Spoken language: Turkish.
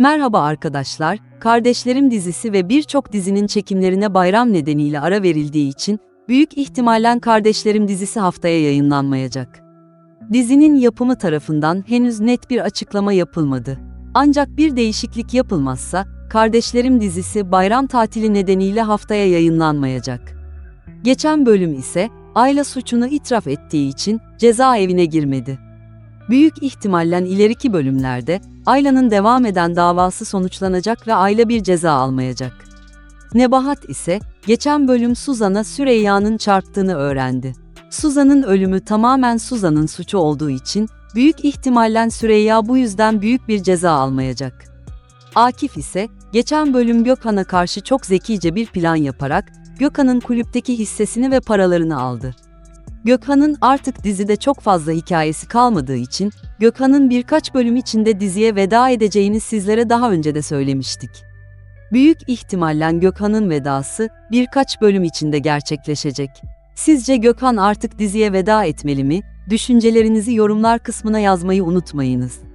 Merhaba arkadaşlar, Kardeşlerim dizisi ve birçok dizinin çekimlerine bayram nedeniyle ara verildiği için büyük ihtimalle Kardeşlerim dizisi haftaya yayınlanmayacak. Dizinin yapımı tarafından henüz net bir açıklama yapılmadı. Ancak bir değişiklik yapılmazsa Kardeşlerim dizisi bayram tatili nedeniyle haftaya yayınlanmayacak. Geçen bölüm ise Ayla suçunu itiraf ettiği için cezaevine girmedi. Büyük ihtimallen ileriki bölümlerde Ayla'nın devam eden davası sonuçlanacak ve Ayla bir ceza almayacak. Nebahat ise geçen bölüm Suzan'a Süreyya'nın çarptığını öğrendi. Suzan'ın ölümü tamamen Suzan'ın suçu olduğu için büyük ihtimallen Süreyya bu yüzden büyük bir ceza almayacak. Akif ise geçen bölüm Gökhan'a karşı çok zekice bir plan yaparak Gökhan'ın kulüpteki hissesini ve paralarını aldı. Gökhan'ın artık dizide çok fazla hikayesi kalmadığı için Gökhan'ın birkaç bölüm içinde diziye veda edeceğini sizlere daha önce de söylemiştik. Büyük ihtimalle Gökhan'ın vedası birkaç bölüm içinde gerçekleşecek. Sizce Gökhan artık diziye veda etmeli mi? Düşüncelerinizi yorumlar kısmına yazmayı unutmayınız.